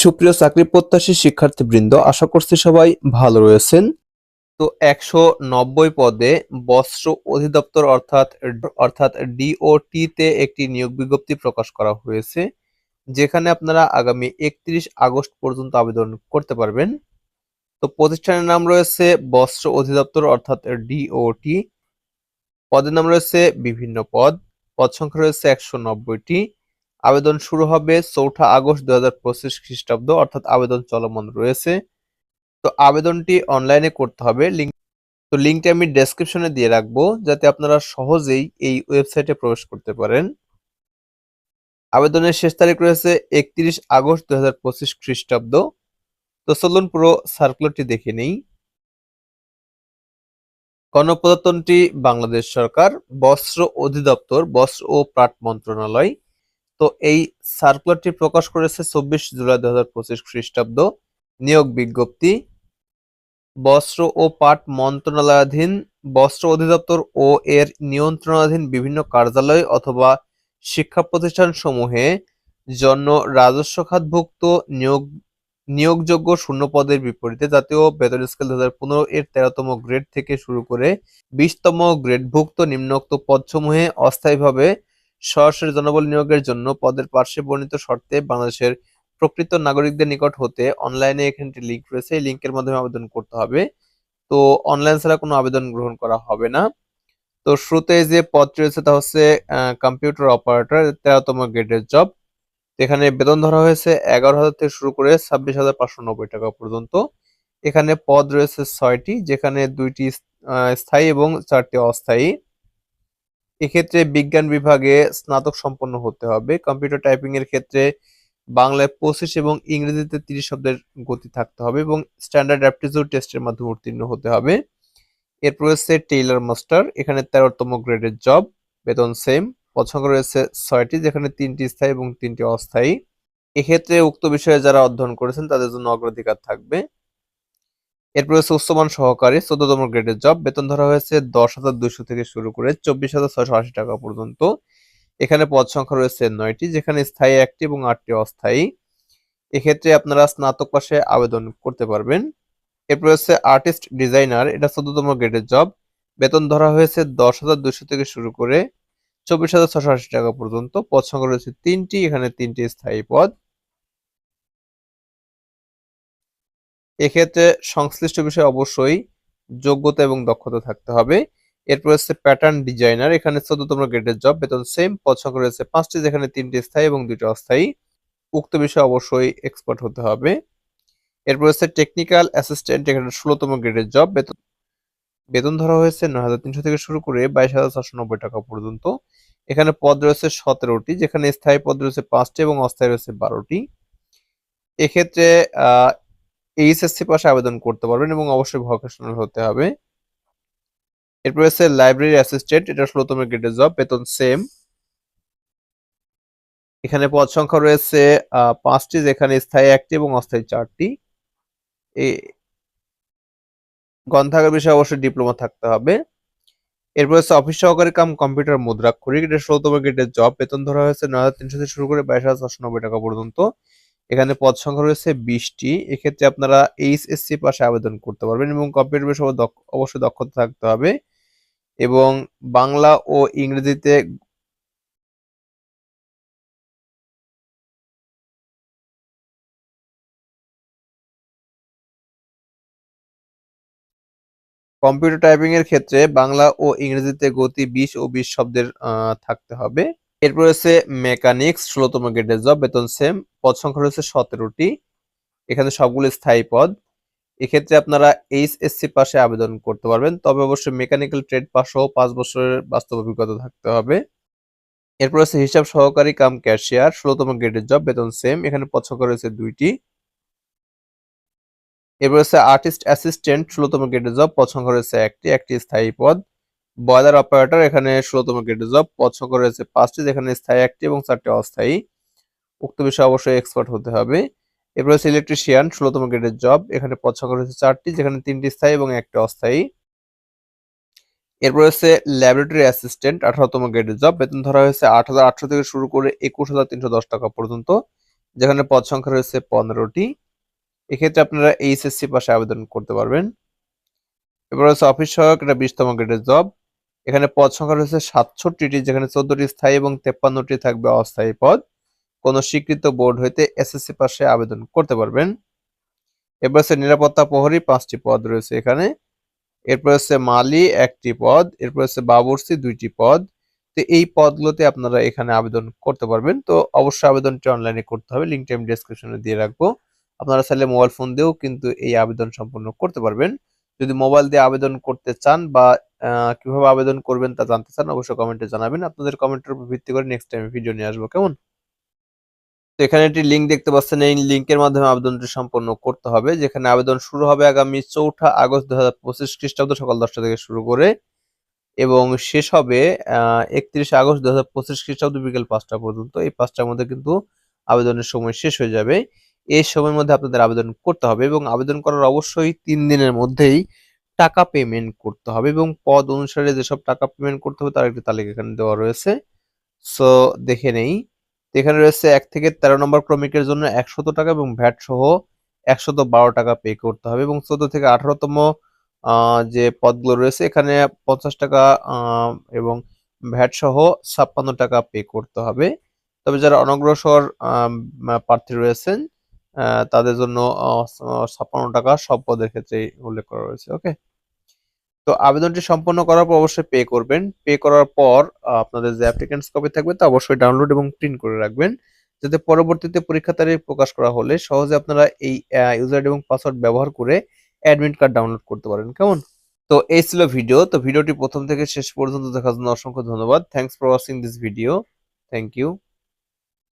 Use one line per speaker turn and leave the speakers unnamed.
সুপ্রিয় চাকরি প্রত্যাশী শিক্ষার্থীবৃন্দ, আশা করছি সবাই ভালো রয়েছেন। তো একশো নব্বই পদে বস্ত্র অধিদপ্তর অর্থাৎ অর্থাৎ ডিওটি তে একটি নিয়োগ বিজ্ঞপ্তি প্রকাশ করা হয়েছে, যেখানে আপনারা আগামী একত্রিশ আগস্ট পর্যন্ত আবেদন করতে পারবেন। তো প্রতিষ্ঠানের নাম রয়েছে বস্ত্র অধিদপ্তর অর্থাৎ ডিওটি পদের নাম রয়েছে বিভিন্ন পদ পদ সংখ্যা রয়েছে একশো নব্বইটি। আবেদন শুরু হবে চৌঠা আগস্ট দু হাজার পঁচিশ খ্রিস্টাব্দ, অর্থাৎ আবেদন চলমান রয়েছে। তো আবেদনটি অনলাইনে করতে হবে। লিঙ্ক তো লিঙ্কটি আমি ডেসক্রিপশনে দিয়ে রাখব, যাতে আপনারা সহজেই এই ওয়েবসাইটে প্রবেশ করতে পারেন। আবেদনের শেষ তারিখ রয়েছে একত্রিশ আগস্ট দু হাজার পঁচিশ খ্রিস্টাব্দ। তো চলুন পুরো সার্কুলারটি দেখে নেই। গণপ্রজাতন্ত্রী বাংলাদেশ সরকার, বস্ত্র অধিদপ্তর, বস্ত্র ও পাট মন্ত্রণালয়। তো এই সার্কুলারটি প্রকাশ করেছে চব্বিশ জুলাই দু হাজার পঁচিশ খ্রিস্টাব্দ। নিয়োগ বিজ্ঞপ্তি, বস্ত্র ও পাট মন্ত্রণালয়াধীন, বস্ত্র অধিদপ্তর ও এর নিয়ন্ত্রণাধীন বিভিন্ন কার্যালয় অথবা শিক্ষা প্রতিষ্ঠান সমূহে জন্য রাজস্ব খাতভুক্ত নিয়োগ, নিয়োগযোগ্য শূন্য পদের বিপরীতে জাতীয় বেতন স্কেল দু হাজার পনেরো এর তেরোতম গ্রেড থেকে শুরু করে বিশতম গ্রেডভুক্ত নিম্নোক্ত পদসমূহে অস্থায়ীভাবে সরাসরি জনবল নিয়োগের জন্য পদের পার্শ্বে বর্ণিত শর্তে বাংলাদেশের প্রকৃত নাগরিকদের নিকট হতে অনলাইনে এখানে একটি লিঙ্ক রয়েছে। এই লিঙ্কের মাধ্যমে আবেদন করতে হবে। তো অনলাইন ছাড়া কোনো আবেদন গ্রহণ করা হবে না। তো শুরুতে যে পদটি রয়েছে তা হচ্ছে কম্পিউটার অপারেটর তেরোতম গ্রেডের জব এখানে বেতন ধরা হয়েছে এগারো হাজার থেকে শুরু করে ছাব্বিশ হাজার পাঁচশো নব্বই টাকা পর্যন্ত। এখানে পদ রয়েছে ছয়টি, যেখানে দুইটি স্থায়ী এবং চারটি অস্থায়ী। এক্ষেত্রে বিজ্ঞান বিভাগে স্নাতক সম্পন্ন হতে হবে। কম্পিউটার টাইপিং এর ক্ষেত্রে বাংলায় পঁচিশ এবং ইংরেজিতে তিরিশ শব্দের গতি থাকতে হবে এবং স্ট্যান্ডার্ড অ্যাপটিটিউড টেস্টের মাধ্যমে উত্তীর্ণ হতে হবে। এরপর রয়েছে টেইলার মাস্টার এখানে তেরোতম গ্রেডের জব বেতন সেম পছন্দ রয়েছে ছয়টি, যেখানে তিনটি স্থায়ী এবং তিনটি অস্থায়ী। এক্ষেত্রে উক্ত বিষয়ে যারা অধ্যয়ন করেছেন, তাদের জন্য অগ্রাধিকার থাকবে। এরপর রয়েছে উচ্চমান সহকারী চোদ্দতম গ্রেডের জব। বেতন ধরা হয়েছে দশ হাজার দুইশো থেকে শুরু করে চব্বিশ হাজার ছয়শো আশি টাকা পর্যন্ত। এখানে পদ সংখ্যা রয়েছে নয়টি, যেখানে স্থায়ী একটি এবং আটটি অস্থায়ী। এক্ষেত্রে আপনারা স্নাতক পাশে আবেদন করতে পারবেন। এরপর রয়েছে আর্টিস্ট ডিজাইনার, এটা চোদ্দতম গ্রেডের জব। বেতন ধরা হয়েছে দশ হাজার দুইশো থেকে শুরু করে চব্বিশ হাজার ছশো আশি টাকা পর্যন্ত। পদ সংখ্যা রয়েছে তিনটি, এখানে তিনটি স্থায়ী পদ। এক্ষেত্রে সংশ্লিষ্ট বিষয়ে অবশ্যই যোগ্যতা এবং দক্ষতা থাকতে হবে। এরপর হচ্ছে প্যাটার্ন ডিজাইনার এখানে চোদ্দতম গ্রেডের জব বেতন সেম সংখ্যা রয়েছে পাঁচটি, যেখানে তিনটি স্থায়ী এবং দুইটি অস্থায়ী। উক্ত বিষয়ে অবশ্যই এক্সপার্ট হতে হবে। এরপর হচ্ছে টেকনিক্যাল অ্যাসিস্ট্যান্ট এখানে ষোলোতম গ্রেডের জব বেতন বেতন ধরা হয়েছে নয় হাজার তিনশো থেকে শুরু করে বাইশ হাজার চারশো নব্বই টাকা পর্যন্ত। এখানে পদ রয়েছে সতেরোটি, যেখানে স্থায়ী পদ রয়েছে পাঁচটি এবং অস্থায়ী রয়েছে বারোটি। এক্ষেত্রে এইচএসসি পাশে আবেদন করতে পারবেন এবং অবশ্যই ভকেশনাল হতে হবে। এরপর রয়েছে লাইব্রেরি অ্যাসিস্ট্যান্ট, এটা ষোলোতম গ্রেডের জব, বেতন সেম এখানে পদ সংখ্যা রয়েছে পাঁচটি, যেখানে স্থায়ী একটি এবং অস্থায়ী চারটি। গ্রন্থাগার বিষয়ে অবশ্যই ডিপ্লোমা থাকতে হবে। এরপর হচ্ছে অফিস সহকারী কাম, কম্পিউটার, মুদ্রাক্ষরিক, এটা ষোলোতম গ্রেডের জব, বেতন ধরা হয়েছে নয় হাজার তিনশো থেকে শুরু করে বাইশ হাজার চারশো নব্বই টাকা পর্যন্ত। এখানে পদ সংখ্যা রয়েছে বিশটি। এক্ষেত্রে আপনারা এইচএসসি পাশে আবেদন করতে পারবেন এবং কম্পিউটার বিষয়ে অবশ্যই দক্ষতা থাকতে হবে। এবং বাংলা ও ইংরেজিতে কম্পিউটার টাইপিং এর ক্ষেত্রে বাংলা ও ইংরেজিতে গতি বিশ ও বিশ শব্দের থাকতে হবে। এরপর রয়েছে মেকানিক্স, ষোলোতম গ্রেডের জব, বেতন সেম পদ সংখ্যা রয়েছে সতেরোটি। এখানে সবগুলো স্থায়ী পদ। এক্ষেত্রে আপনারা এইচএসসি পাশে আবেদন করতে পারবেন। তবে অবশ্যই মেকানিক্যাল ট্রেড সহ পাঁচ বছরের বাস্তব অভিজ্ঞতা থাকতে হবে। এরপর আছে হিসাব সহকারী কাম ক্যাশিয়ার, ষোলোতম গ্রেডের জব, বেতন সেম এখানে পদ সংখ্যা রয়েছে দুইটি। এরপর আছে আর্টিস্ট অ্যাসিস্ট্যান্ট, ষোলোতম গ্রেডের জব, পদ সংখ্যা রয়েছে একটি একটি স্থায়ী পদ। বয়লার অপারেটর এখানে ষোলোতম গ্রেডের জব পদ সংখ্যা রয়েছে পাঁচটি যেখানে স্থায়ী, একটি এবং চারটি অস্থায়ী। উক্ত বিষয়ে অবশ্যই এক্সপার্ট হতে হবে। এরপর হচ্ছে ইলেকট্রিশিয়ান ষোলোতম গ্রেডের জব এখানে পদ সংখ্যা রয়েছে চারটি, যেখানে তিনটি স্থায়ী এবং একটি অস্থায়ী। এরপর হচ্ছে ল্যাবরেটরি অ্যাসিস্ট্যান্ট আঠারোতম গ্রেডের জব বেতন ধরা হয়েছে আট হাজার আটশো থেকে শুরু করে একুশ হাজার তিনশো দশ টাকা পর্যন্ত, যেখানে পদ সংখ্যা রয়েছে পনেরোটি। এক্ষেত্রে আপনারা এইচএসসি পাশে আবেদন করতে পারবেন। এবার হচ্ছে অফিস সহায়ক, এটা বিশতম গ্রেডের জব এখানে পদ সংখ্যা রয়েছে সাতষট্টিটি, যেখানে চোদ্দটি স্থায়ী এবং তেপ্পান্নটি থাকবে অস্থায়ী পদ। কোন স্বীকৃত বোর্ড হইতে এসএসসি পাশে আবেদন করতে পারবেন। এরপর হচ্ছে নিরাপত্তা প্রহরী, পাঁচটি পদ রয়েছে এখানে। এরপর হচ্ছে মালি, একটি পদ। এরপর হচ্ছে বাবরসি, দুইটি পদ। তো এই পদগুলোতে আপনারা এখানে আবেদন করতে পারবেন। তো অবশ্যই আবেদনটি অনলাইনে করতে হবে। লিঙ্কটি আমি ডেসক্রিপশনে দিয়ে রাখব। আপনারা চাইলে মোবাইল ফোন দিয়েও কিন্তু এই আবেদন সম্পূর্ণ করতে পারবেন। যদি মোবাইল দিয়ে আবেদন করতে চান বা কীভাবে আবেদন করবেন তা জানতে চান, অবশ্যই কমেন্টে জানাবেন। আপনাদের কমেন্টের উপর ভিত্তি করে নেক্সট টাইম ভিডিও নিয়ে আসব। কেমন? তো এখানে একটি লিঙ্ক দেখতে পাচ্ছেন। এই লিঙ্কের মাধ্যমে আবেদনটি সম্পন্ন করতে হবে, যেখানে আবেদন শুরু হবে আগামী চৌঠা আগস্ট দু হাজার পঁচিশ খ্রিস্টাব্দ সকাল দশটা থেকে শুরু করে এবং শেষ হবে একত্রিশে আগস্ট দু হাজার পঁচিশ খ্রিস্টাব্দ বিকেল পাঁচটা পর্যন্ত। এই পাঁচটার মধ্যে কিন্তু আবেদনের সময় শেষ হয়ে যাবে। এই সময়ের মধ্যে আপনাদের আবেদন করতে হবে এবং আবেদন করার অবশ্যই তিন দিনের মধ্যেই টাকা পেমেন্ট করতে হবে এবং পদ অনুসারে যেসব টাকা পেমেন্ট করতে হবে তার একটি তালিকা এখানে দেওয়া রয়েছে। সো দেখে নেই। এখানে রয়েছে এক থেকে তেরো নম্বর ক্রমিকের জন্য একশত টাকা এবং ভ্যাট সহ একশত বারো টাকা পে করতে হবে এবং চোদ্দ থেকে আঠারোতম যে পদগুলো রয়েছে এখানে পঞ্চাশ টাকা এবং ভ্যাট সহ ছাপ্পান্ন টাকা পে করতে হবে। তবে যারা অনগ্রসর প্রার্থী রয়েছেন তাদের জন্য ছাপ্পান্ন টাকা সব পদের ক্ষেত্রে উল্লেখ করা রয়েছে ওকে তো আবেদনটি সম্পন্ন করার পর অবশ্যই পে করবেন। পে করার পর আপনাদের যে অ্যাপ্লিকেন্টস কপি থাকবে তা অবশ্যই ডাউনলোড এবং প্রিন্ট করে রাখবেন, যাতে পরবর্তীতে পরীক্ষা তারিখ প্রকাশ করা হলে সহজে আপনারা এই ইউজার এবং পাসওয়ার্ড ব্যবহার করে অ্যাডমিট কার্ড ডাউনলোড করতে পারেন, কেমন? তো এই ছিল ভিডিও তো ভিডিওটি প্রথম থেকে শেষ পর্যন্ত দেখার জন্য অসংখ্য ধন্যবাদ। Thanks for watching this video thank you